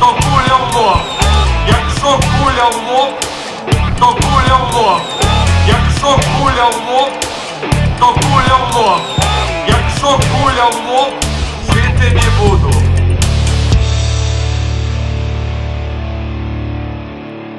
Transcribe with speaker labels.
Speaker 1: то куля в лоб. Якщо куля в лоб, то куля в лоб. Якщо куля в лоб, то куля в лоб. Якщо куля в лоб, жити не буде.